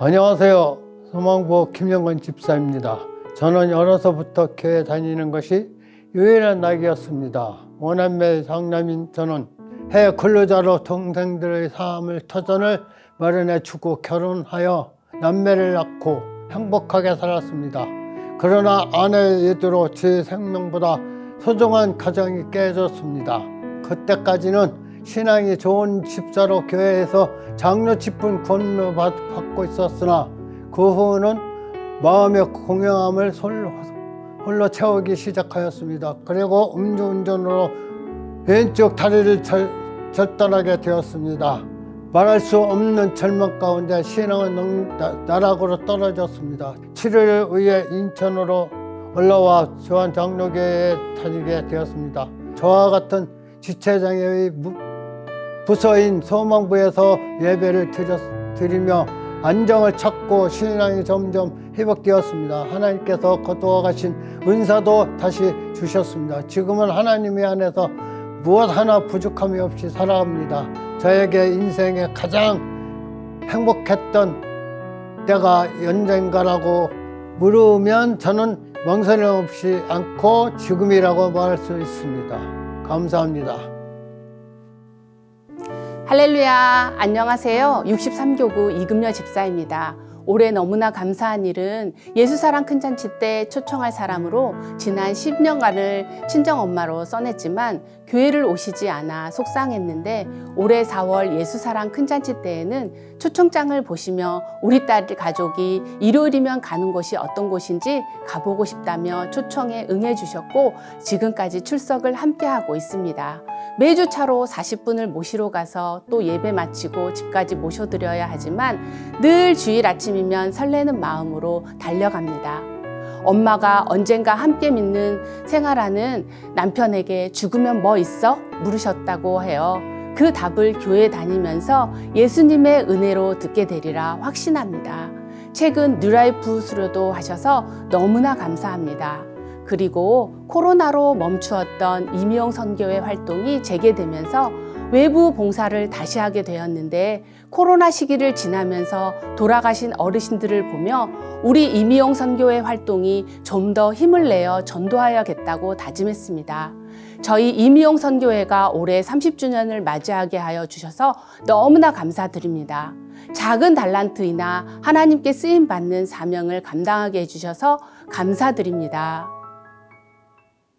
안녕하세요. 소망부 김영건 집사입니다. 저는 어려서부터 교회 다니는 것이 유일한 낙이었습니다. 원남매 장남인 저는 해외 근로자로 동생들의 삶을 터전을 마련해 주고 결혼하여 남매를 낳고 행복하게 살았습니다. 그러나 아내의 예도로 제 생명보다 소중한 가정이 깨졌습니다. 그때까지는 신앙이 좋은 집사로 교회에서 장로 직분 권유 받고 있었으나 그 후는 마음의 공허함을 홀로, 채우기 시작하였습니다. 그리고 음주운전으로 왼쪽 다리를 절, 절단하게 되었습니다. 말할 수 없는 절망 가운데 신앙은 나락으로 떨어졌습니다. 치료를 위해 인천으로 올라와 조한 장로교회에 다니게 되었습니다. 저와 같은 지체장애의 무- 부서인 소망부에서 예배를 드리며 안정을 찾고 신앙이 점점 회복되었습니다. 하나님께서 거두어 가신 은사도 다시 주셨습니다. 지금은 하나님의 안에서 무엇 하나 부족함이 없이 살아갑니다. 저에게 인생에 가장 행복했던 때가 언젠가라고 물으면 저는 망설임 없이 않고 지금이라고 말할 수 있습니다. 감사합니다. 할렐루야. 안녕하세요. 63교구 이금여 집사입니다. 올해 너무나 감사한 일은 예수사랑 큰잔치 때 초청할 사람으로 지난 10년간을 친정엄마로 써냈지만 교회를 오시지 않아 속상했는데 올해 4월 예수사랑 큰잔치 때에는 초청장을 보시며 우리 딸 가족이 일요일이면 가는 곳이 어떤 곳인지 가보고 싶다며 초청에 응해주셨고 지금까지 출석을 함께하고 있습니다. 매주 차로 40분을 모시러 가서 또 예배 마치고 집까지 모셔드려야 하지만 늘 주일 아침이면 설레는 마음으로 달려갑니다. 엄마가 언젠가 함께 믿는 생활하는 남편에게 죽으면 뭐 있어? 물으셨다고 해요. 그 답을 교회 다니면서 예수님의 은혜로 듣게 되리라 확신합니다. 최근 뉴라이프 수료도 하셔서 너무나 감사합니다. 그리고 코로나로 멈추었던 이미용 선교회 활동이 재개되면서 외부 봉사를 다시 하게 되었는데 코로나 시기를 지나면서 돌아가신 어르신들을 보며 우리 이미용 선교회 활동이 좀 더 힘을 내어 전도하여야겠다고 다짐했습니다. 저희 이미용 선교회가 올해 30주년을 맞이하게 하여 주셔서 너무나 감사드립니다. 작은 달란트이나 하나님께 쓰임 받는 사명을 감당하게 해주셔서 감사드립니다.